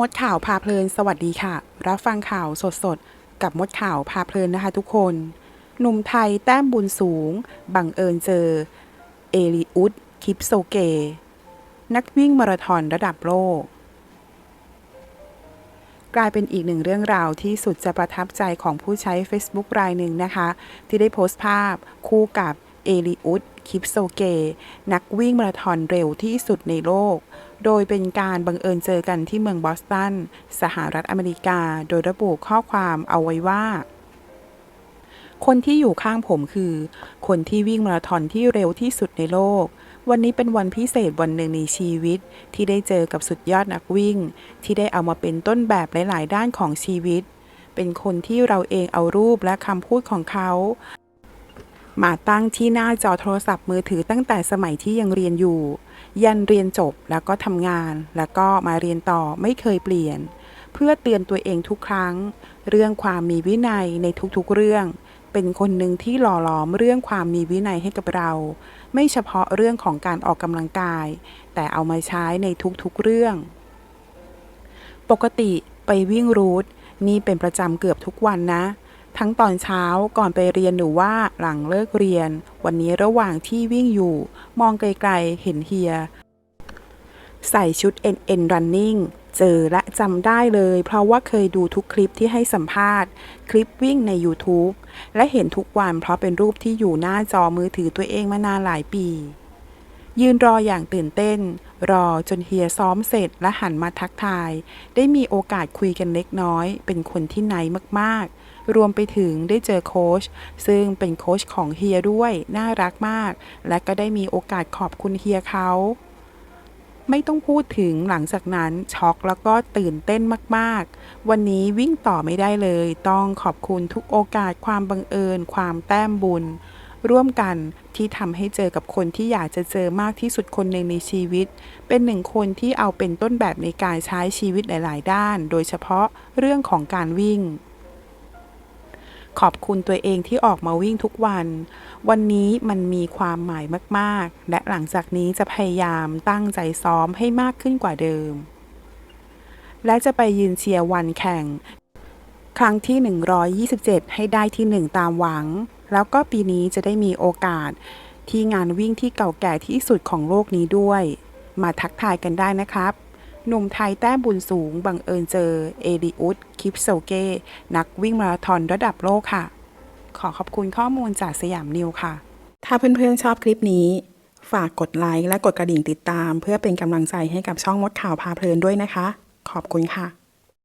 มดข่าวพาเพลินสวัสดีค่ะ รับฟังข่าวสดๆ กับมดข่าวพาเพลินนะคะทุกคน หนุ่มไทยแต้มบุญสูง บังเอิญเจอ เอลิอุดคิปโซเก นักวิ่งมาราธอนระดับโลก กลายเป็นอีกหนึ่งเรื่องราวที่สุดจะประทับใจของผู้ใช้ Facebook รายหนึ่งนะคะ ที่ได้โพสต์ภาพคู่กับเอลิอุด คิปโซเก นักวิ่งมาราธอนเร็วที่สุดในโลก โดยเป็นการบังเอิญเจอกันที่เมืองบอสตัน สหรัฐอเมริกา โดยระบุข้อความเอาไว้ว่า คนที่อยู่ข้างผมคือ คนที่วิ่งมาราธอนที่เร็วที่สุดในโลก วันนี้เป็นวันพิเศษวันหนึ่งในชีวิต ที่ได้เจอกับสุดยอดนักวิ่ง ที่ได้เอามาเป็นต้นแบบหลาย ๆ ด้านของชีวิต เป็นคนที่เราเองเอารูปและคำพูดของเขา มาตั้งที่หน้าจอโทรศัพท์มือถือตั้งแต่สมัยที่ยังเรียนอยู่ ยันเรียนจบแล้วก็ทำงาน แล้วก็มาเรียนต่อไม่เคยเปลี่ยน เพื่อเตือนตัวเองทุกครั้ง เรื่องความมีวินัยในทุกๆเรื่อง เป็นคนหนึ่งที่หล่อหลอมเรื่องความมีวินัยให้กับเรา ไม่เฉพาะเรื่องของการออกกำลังกาย แต่เอามาใช้ในทุกๆเรื่อง ปกติไปวิ่งรูทนี่เป็นประจำเกือบทุกวันนะ ทั้งตอนเช้าก่อนไปเรียนหรือว่าหลังเลิกเรียน วันนี้ระหว่างที่วิ่งอยู่ มองไกลๆ เห็นเฮีย ใส่ชุด NN Running เจอและจำได้เลย เพราะว่าเคยดูทุกคลิปที่ให้สัมภาษณ์ คลิปวิ่งใน YouTube และเห็นทุกวันเพราะเป็นรูปที่อยู่หน้าจอมือถือตัวเองมานานหลายปี ยืนรออย่างตื่นเต้น รอจนเฮียซ้อมเสร็จและหันมาทักทาย ได้มีโอกาสคุยกันเล็กน้อย เป็นคนที่ไหนมากๆ รวมไปถึงได้เจอโค้ชซึ่งเป็นโค้ชของเฮียด้วย น่ารักมาก และก็ได้มีโอกาสขอบคุณเฮียเขาไม่ต้องพูดถึงหลังจากนั้นช็อกแล้วก็ตื่นเต้นมากๆ วันนี้วิ่งต่อไม่ได้เลย ต้องขอบคุณทุกโอกาสความบังเอิญ ความแต้มบุญ ร่วมกันที่ทำให้เจอกับคนที่อยากจะเจอมากที่สุดคนหนึ่งในชีวิต เป็นหนึ่งคนที่เอาเป็นต้นแบบในการใช้ชีวิตหลาย ๆ ด้าน โดยเฉพาะเรื่องของการวิ่ง ขอบคุณตัวเองที่ออกมาวิ่งทุกวัน วันนี้มันมีความหมายมาก ๆ และหลังจากนี้จะพยายามตั้งใจซ้อมให้มากขึ้นกว่าเดิม และจะไปยืนเชียร์วันแข่ง ครั้งที่ 127 ให้ได้ที่ 1 ตามหวัง แล้วก็ปีนี้จะได้มีโอกาสที่งานวิ่งที่เก่าแก่ที่สุดของโลกนี้ด้วย มาทักทายกันได้นะครับ หนุ่มไทยแต้มบุญสูง บังเอิญเจอ เอดิอุสคิปโซเก นักวิ่งมาราธอนระดับโลกค่ะ ขอขอบคุณข้อมูลจากสยามนิวค่ะ ถ้าเพื่อนๆชอบคลิปนี้ ฝากกดไลค์และกดกระดิ่งติดตาม เพื่อเป็นกำลังใจให้กับช่องมดข่าวพาเพลินด้วยนะคะ ขอบคุณค่ะ